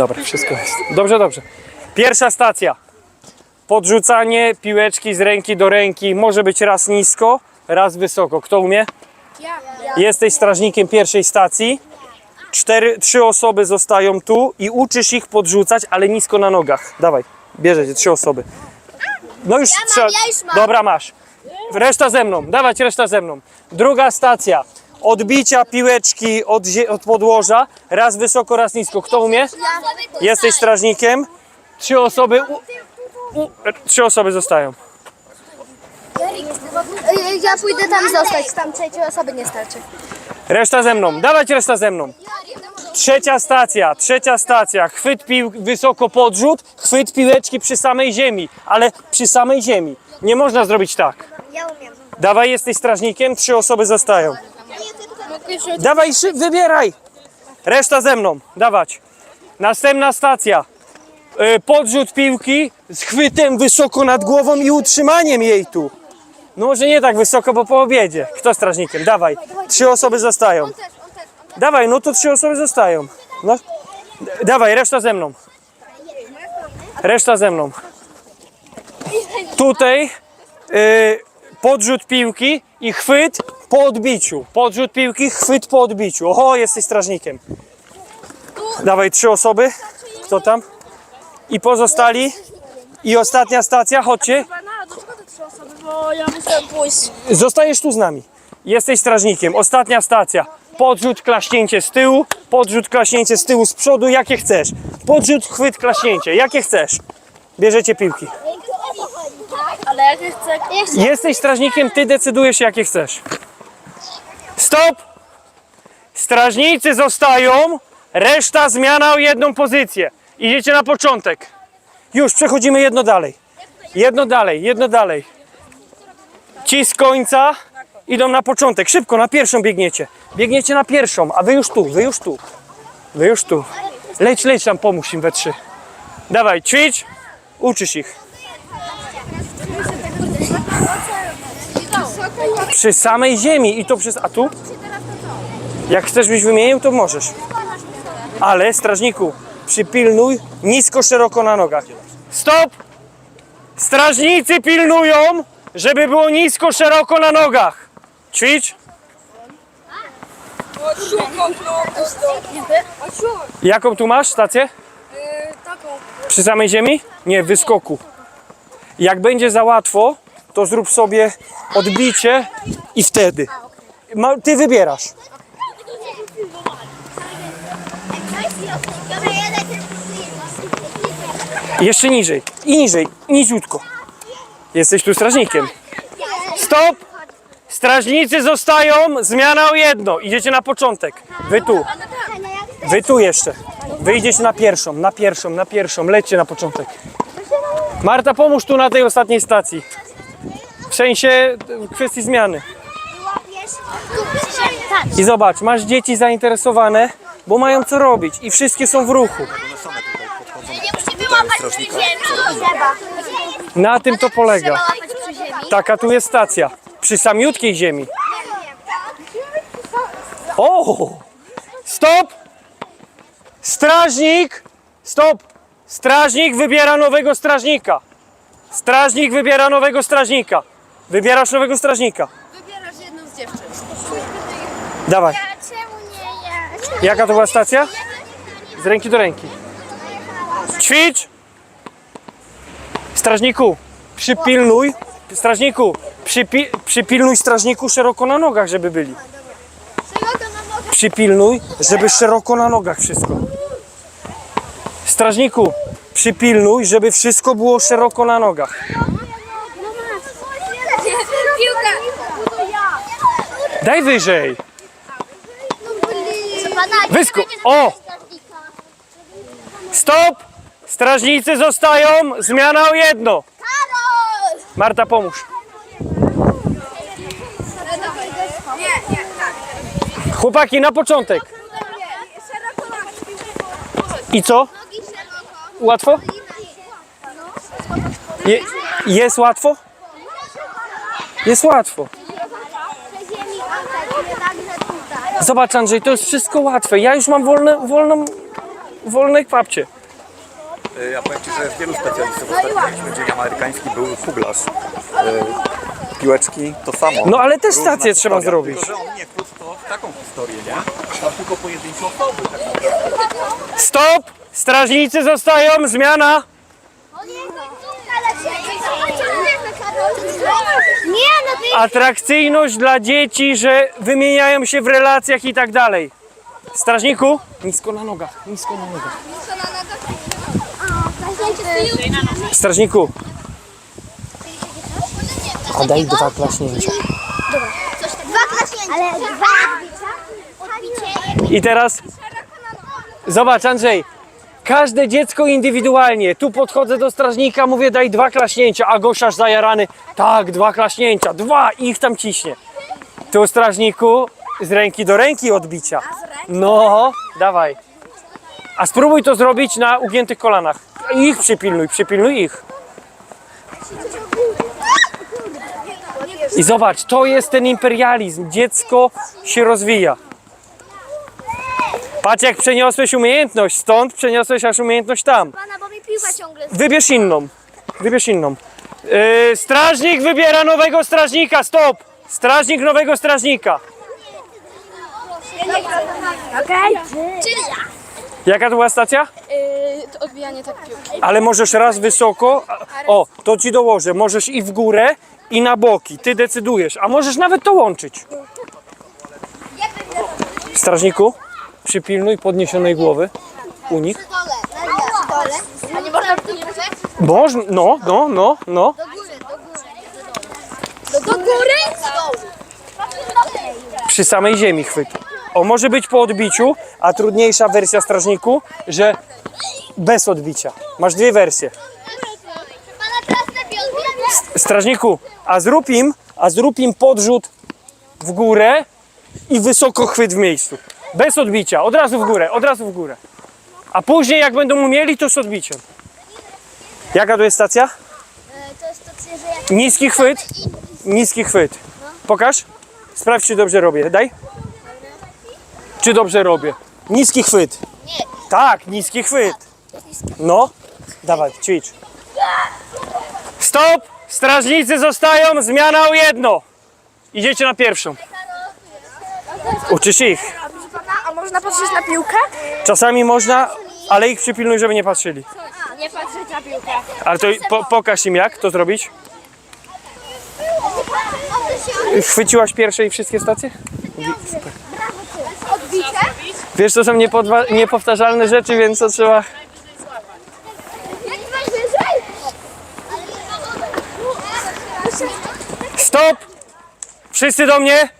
Dobra, wszystko jest. Dobrze, dobrze. Pierwsza stacja. Podrzucanie piłeczki z ręki do ręki. Może być raz nisko, raz wysoko. Kto umie? Jesteś strażnikiem pierwszej stacji. Cztery, trzy osoby zostają tu i uczysz ich podrzucać, ale nisko na nogach. Dawaj, bierzecie trzy osoby. No już strzela- ja już mam. Dobra, masz. Reszta ze mną, dawać reszta ze mną. Druga stacja. Odbicia piłeczki od, od podłoża. Raz wysoko, raz nisko. Kto umie? Jesteś strażnikiem. Trzy osoby. U, u, trzy osoby zostają. Ja pójdę tam zostać, tam trzeciej osoby nie starczy. Reszta ze mną. Dawać reszta ze mną. Trzecia stacja, trzecia stacja. Chwyt pił, wysoko podrzut, chwyt piłeczki przy samej ziemi, ale przy samej ziemi. Nie można zrobić tak. Ja umiem. Dawaj, jesteś strażnikiem, trzy osoby zostają. Dawaj, szy- wybieraj. Reszta ze mną, dawać. Następna stacja. Y, Podrzut piłki z chwytem wysoko nad głową i utrzymaniem jej tu. No może nie tak wysoko, bo po obiedzie. Kto strażnikiem? Dawaj. Trzy osoby zostają. Dawaj, no to trzy osoby zostają. No. Dawaj, reszta ze mną. Reszta ze mną. Tutaj y, podrzut piłki i chwyt po odbiciu. Podrzut piłki, chwyt po odbiciu. Oho, jesteś strażnikiem. Dawaj, trzy osoby. Kto tam? I pozostali. I ostatnia stacja, chodźcie. Bo ja pójść. Zostajesz tu z nami. Jesteś strażnikiem. Ostatnia stacja. Podrzut, klaśnięcie z tyłu. Podrzut, klaśnięcie z tyłu, z przodu, jakie chcesz. Podrzut, chwyt, klaśnięcie, jakie chcesz. Bierzecie piłki. Ale jak ja chcę... Jesteś strażnikiem, ty decydujesz, jakie chcesz. Stop! Strażnicy zostają, reszta zmiana o jedną pozycję. Idziecie na początek. Już, przechodzimy jedno dalej. Jedno dalej, jedno dalej. Ci z końca idą na początek. Szybko, na pierwszą biegniecie. Biegniecie na pierwszą, a wy już tu, wy już tu. Wy już tu. Leć, leć tam, pomóż im we trzy. Dawaj, ćwicz, uczysz ich. Przy samej ziemi i to przez. A tu? Jak chcesz byś wymienił, to możesz. Ale strażniku, przypilnuj nisko, szeroko na nogach. Stop! Strażnicy pilnują, żeby było nisko, szeroko na nogach. Ćwicz. Jaką tu masz stację? Taką. Przy samej ziemi? Nie, w wyskoku. Jak będzie za łatwo, to zrób sobie odbicie i wtedy. Ma, ty wybierasz. Jeszcze niżej. I niżej. Niziutko. Jesteś tu strażnikiem. Stop! Strażnicy zostają. Zmiana o jedno. Idziecie na początek. Wy tu. Wy tu jeszcze. Wyjdziecie na pierwszą, na pierwszą, na pierwszą. Lećcie na początek. Marta, pomóż tu na tej ostatniej stacji. W sensie w kwestii zmiany. I zobacz, masz dzieci zainteresowane, bo mają co robić i wszystkie są w ruchu. Na tym to polega. Taka tu jest stacja. Przy samiutkiej ziemi. O! Stop! Strażnik! Stop! Strażnik wybiera nowego strażnika. Strażnik wybiera nowego strażnika. Wybierasz nowego strażnika. Wybierasz jedną z dziewczyn. Czemu Dawaj. nie ja? Jaka to była stacja? Z ręki do ręki. Ćwicz! Strażniku, przypilnuj. Strażniku, przypi, przypilnuj strażniku szeroko na nogach, żeby byli. Przypilnuj, żeby szeroko na nogach wszystko. Strażniku, przypilnuj, żeby wszystko było szeroko na nogach. Piłka! Daj wyżej. Wysko- o! Stop! Strażnicy zostają. Zmiana o jedno. Marta, pomóż. Chłopaki, na początek. I co? Łatwo? Je, jest łatwo? Jest łatwo. Zobacz Andrzej, to jest wszystko łatwe. Ja już mam wolne, wolną wolnej papcie. E, Ja powiem Ci, że jest wielu specjalistów. Ostatnio dzień amerykański, był kuglarz. E, Piłeczki to samo. No, ale też Różna stację trzeba historia, zrobić. Tylko, że on nie wkrótce to w taką historię, nie? Tam tylko pojedyncze osoby. Tak naprawdę. Stop! Strażnicy zostają, zmiana! Nie, no ty... Atrakcyjność dla dzieci, że wymieniają się w relacjach i tak dalej. Strażniku? Nisko na nogach, nisko na nogach. Strażniku, a daj dwa klaśnięcia. Dwa klaśnięcia. Ale dwa odbicie. I teraz zobacz Andrzej, każde dziecko indywidualnie. Tu podchodzę do strażnika, mówię daj dwa klaśnięcia, a Gosiarz zajarany, tak, dwa klaśnięcia, dwa i ich tam ciśnie. Tu strażniku z ręki do ręki odbicia. No, dawaj. A spróbuj to zrobić na ugiętych kolanach. Ich przypilnuj, przypilnuj ich. I zobacz, to jest ten imperializm. Dziecko się rozwija. Patrz jak przeniosłeś umiejętność stąd, przeniosłeś aż umiejętność tam. Pana, bo mi piłka ciągle... Wybierz inną. Wybierz inną. Yy, strażnik wybiera nowego strażnika. Stop! Strażnik nowego strażnika. Okej. Jaka to była stacja? to odbijanie tak piłki. Ale możesz raz wysoko. a- O, to ci dołożę. Możesz i w górę, i na boki. Ty decydujesz. A możesz nawet to łączyć. Strażniku, przypilnuj podniesionej głowy u nich. A nie można no, no, no, no. Do góry? przy samej ziemi chwyt. O, może być po odbiciu, a trudniejsza wersja strażniku, że bez odbicia. Masz dwie wersje. Strażniku, a zrób im, a zrób im podrzut w górę i wysoko chwyt w miejscu. Bez odbicia, od razu w górę, od razu w górę. A później jak będą umieli, to z odbiciem. Jaka to jest stacja? To jest to, że jak... Niski chwyt, niski chwyt. Pokaż. Sprawdź, czy dobrze robię. Daj. Czy dobrze robię? Niski chwyt. Nie. Tak, niski chwyt. No, dawaj, ćwicz. Stop! Strażnicy zostają, zmiana o jedno. Idziecie na pierwszą. Uczysz ich. Można patrzeć na piłkę? Czasami można, ale ich przypilnuj, żeby nie patrzyli. Nie patrzeć na piłkę. Ale to po, pokaż im jak to zrobić. Chwyciłaś pierwsze i wszystkie stacje? Odbicie? Wiesz, to są niepowtarzalne rzeczy, więc to trzeba... Stop! Wszyscy do mnie!